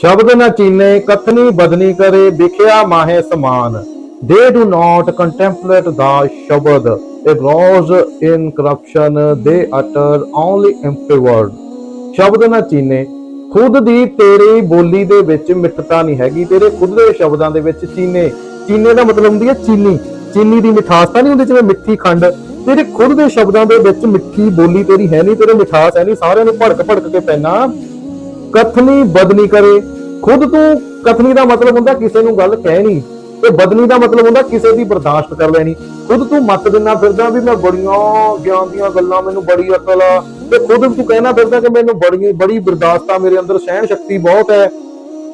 ਸ਼ਬਦ ਨ ਚੀਨੇ, ਕਥਨੀ ਬਦਨੀ ਕਰੇ, ਵਿਖਿਆ ਮਾਹੇ ਸਮਾਨ। they do not contemplate the shabad they grows in corruption they utter only empty word ਸ਼ਬਦ ਨਾ ਚੀਨੇ, ਖੁਦ ਦੀ ਤੇਰੀ ਬੋਲੀ ਦੇ ਵਿੱਚ ਮਿੱਠਤਾ ਨਹੀਂ ਹੈਗੀ, ਤੇਰੇ ਖੁਦ ਦੇ ਸ਼ਬਦਾਂ ਦੇ ਵਿੱਚ ਚੀਨੇ। ਚੀਨੇ ਦਾ ਮਤਲਬ ਹੁੰਦੀ ਹੈ ਚੀਨੀ। ਚੀਨੀ ਦੀ ਮਿਠਾਸ ਤਾਂ ਨਹੀਂ ਹੁੰਦੀ ਜਿਵੇਂ ਮਿੱਠੀ ਖੰਡ। ਤੇਰੇ ਖੁਦ ਦੇ ਸ਼ਬਦਾਂ ਦੇ ਵਿੱਚ ਮਿੱਠੀ ਬੋਲੀ ਤੇਰੀ ਹੈ ਨਹੀਂ, ਤੇਰੇ ਮਿਠਾਸ ਹੈ ਨਹੀਂ, ਸਾਰਿਆਂ ਨੂੰ ਭੜਕ ਭੜਕ ਕੇ ਪੈਣਾ। ਕਥਨੀ ਬਦਨੀ ਕਰੇ। ਖੁਦ ਤੂੰ ਕਥਨੀ ਦਾ ਮਤਲਬ ਹੁੰਦਾ ਕਿਸੇ ਨੂੰ ਗੱਲ ਕਹਿਣੀ ਤੇ ਬਦਨੀ ਦਾ ਮਤਲਬ ਹੁੰਦਾ ਕਿਸੇ ਦੀ ਬਰਦਾਸ਼ਤ ਕਰ ਲੈਣੀ। ਖੁਦ ਤੂੰ ਮੱਤ ਦਿੰਨਾ ਫਿਰਦਾ ਵੀ ਮੈਂ ਬੜੀਆਂ ਗਿਆਨ ਦੀਆਂ ਗੱਲਾਂ, ਮੈਨੂੰ ਬੜੀ ਅਕਲ ਆ। ਤੇ ਖੁਦ ਤੂੰ ਕਹਿਣਾ ਫਿਰਦਾ ਕਿ ਮੈਨੂੰ ਬੜੀ ਬੜੀ ਬਰਦਾਸ਼ਤ ਆ, ਮੇਰੇ ਅੰਦਰ ਸਹਿਣ ਸ਼ਕਤੀ ਬਹੁਤ ਹੈ।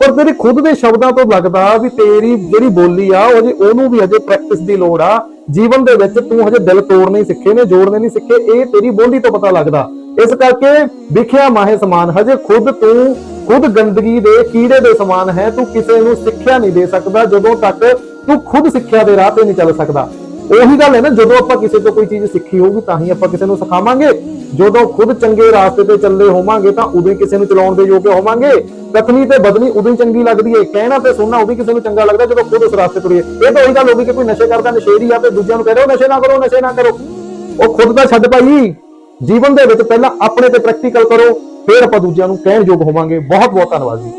ਪਰ ਤੇਰੇ ਖੁਦ ਦੇ ਸ਼ਬਦਾਂ ਤੋਂ ਲੱਗਦਾ ਵੀ ਤੇਰੀ ਜਿਹੜੀ ਬੋਲੀ ਆ, ਉਹ ਹਜੇ ਉਹਨੂੰ ਵੀ ਹਜੇ ਪ੍ਰੈਕਟਿਸ ਦੀ ਲੋੜ ਆ। ਜੀਵਨ ਦੇ ਵਿੱਚ ਤੂੰ ਹਜੇ ਦਿਲ ਤੋੜਨੇ ਹੀ ਸਿੱਖੇ ਨੇ, ਜੋੜਨੇ ਨਹੀਂ ਸਿੱਖੇ, ਇਹ ਤੇਰੀ ਬੋਲੀ ਤੋਂ ਪਤਾ ਲੱਗਦਾ। ਇਸ ਕਰਕੇ ਵਿਖਿਆ ਮਾਹੇ ਸਮਾਨ, ਹਜੇ ਖੁਦ ਤੂੰ, ਖੁਦ ਗੰਦਗੀ ਦੇ ਕੀੜੇ ਦੇ ਸਮਾਨ ਹੈ, ਤੂੰ ਕਿਸੇ ਨੂੰ ਸਿੱਖਿਆ ਨਹੀਂ ਦੇ ਸਕਦਾ, ਜਦੋਂ ਤੱਕ ਤੂੰ ਖੁਦ ਸਿੱਖਿਆ ਦੇ ਰਾਹ ਤੇ ਨਹੀਂ ਚੱਲ ਸਕਦਾ। ਉਹੀ ਗੱਲ ਹੈ ਨਾ, ਜਦੋਂ ਆਪਾਂ ਕਿਸੇ ਤੋਂ ਕੋਈ ਚੀਜ਼ ਸਿੱਖੀ ਹੋਊਗੀ, ਤਾਂ ਹੀ ਆਪਾਂ ਕਿਸੇ ਨੂੰ ਸਿਖਾਵਾਂਗੇ। ਜਦੋਂ ਖੁਦ ਚੰਗੇ ਰਾਸਤੇ ਤੇ ਚੱਲੇ ਹੋਵਾਂਗੇ, ਤਾਂ ਉਦੋਂ ਕਿਸੇ ਨੂੰ ਚਲਾਉਣ ਦੇ ਯੋਗ ਹੋਵਾਂਗੇ। ਕਥਨੀ ਤੇ ਬਦਨੀ ਉਦੋਂ ਚੰਗੀ ਲੱਗਦੀ ਹੈ, ਕਹਿਣਾ ਤੇ ਸੁਣਨਾ ਉਦੋਂ ਹੀ ਕਿਸੇ ਨੂੰ ਚੰਗਾ ਲੱਗਦਾ, ਜਦੋਂ ਖੁਦ ਉਸ ਰਾਸਤੇ ਤੁਰੀਏ ਇਹ ਤਾਂ ਉਹੀ ਗੱਲ ਹੋ ਗਈ ਕਿ ਕੋਈ ਨਸ਼ੇ ਕਰਦਾ, ਨਸ਼ੇੜੀ ਆ ਤੇ ਦੂਜਿਆਂ ਨੂੰ ਕਹਿ ਰਿਹਾ ਨਸ਼ੇ ਨਾ ਕਰੋ, ਨਸ਼ੇ ਨਾ ਕਰੋ। ਉਹ ਖੁਦ ਦਾ ਛੱਡ ਭਾਈ। ਜੀਵਨ ਦੇ ਵਿੱਚ ਪਹਿਲਾਂ ਆਪਣੇ ਤੇ ਪ੍ਰੈਕਟੀਕਲ ਕਰੋ, ਫਿਰ ਆਪਾਂ ਦੂਜਿਆਂ ਨੂੰ ਕਹਿਣ ਯੋਗ ਹੋਵਾਂਗੇ। ਬਹੁਤ ਬਹੁਤ ਧੰਨਵਾਦ ਜੀ।